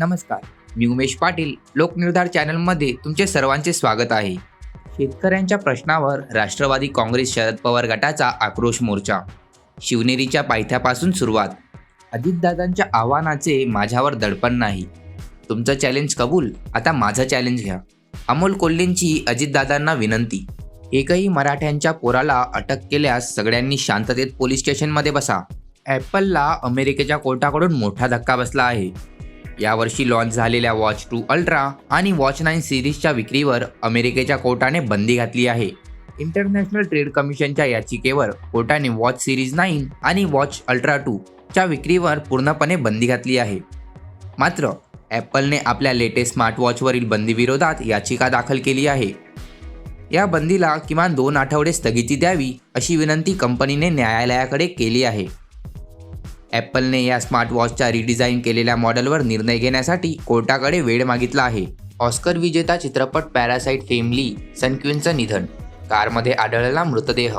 नमस्कार. मी उमेश पाटील लोकनिर्धार चॅनलमध्ये तुमचे सर्वांचे स्वागत आहे. शेतकऱ्यांच्या प्रश्नावर राष्ट्रवादी काँग्रेस शरद पवार गटाचा आक्रोश मोर्चा. शिवनेरीच्या पायथ्यापासून सुरुवात. अजितदादांच्या आव्हानाचे माझ्यावर दडपण नाही. तुमचं चॅलेंज कबूल? आता माझं चॅलेंज घ्या. अमोल कोल्हेंची अजितदादांना विनंती. एकही मराठ्यांच्या पोराला अटक केल्यास सगळ्यांनी शांततेत पोलीस स्टेशनमध्ये बसा. ॲपलला अमेरिकेच्या कोर्टाकडून मोठा धक्का बसला आहे. यावर्षी लॉन्च झालेल्या वॉच टू अल्ट्रा आणि वॉच नाईन सिरीजच्या विक्रीवर अमेरिकेच्या कोर्टाने बंदी घातली आहे. इंटरनॅशनल ट्रेड कमिशनच्या याचिकेवर कोर्टाने वॉच सिरीज नाईन आणि वॉच अल्ट्रा टू च्या विक्रीवर पूर्णपणे बंदी घातली आहे. मात्र ॲपलने आपल्या लेटेस्ट स्मार्टवॉचवरील बंदीविरोधात याचिका दाखल केली आहे. या बंदीला किमान दोन आठवडे स्थगिती द्यावी अशी विनंती कंपनीने न्यायालयाकडे केली आहे. ॲपलने या स्मार्टवॉचच्या रिडिझाईन केलेल्या मॉडेलवर निर्णय घेण्यासाठी कोर्टाकडे वेळ मागितला आहे. ऑस्कर विजेता चित्रपट पॅरासाईट फेमली सनक्विनचं निधन. कारमध्ये आढळला मृतदेह.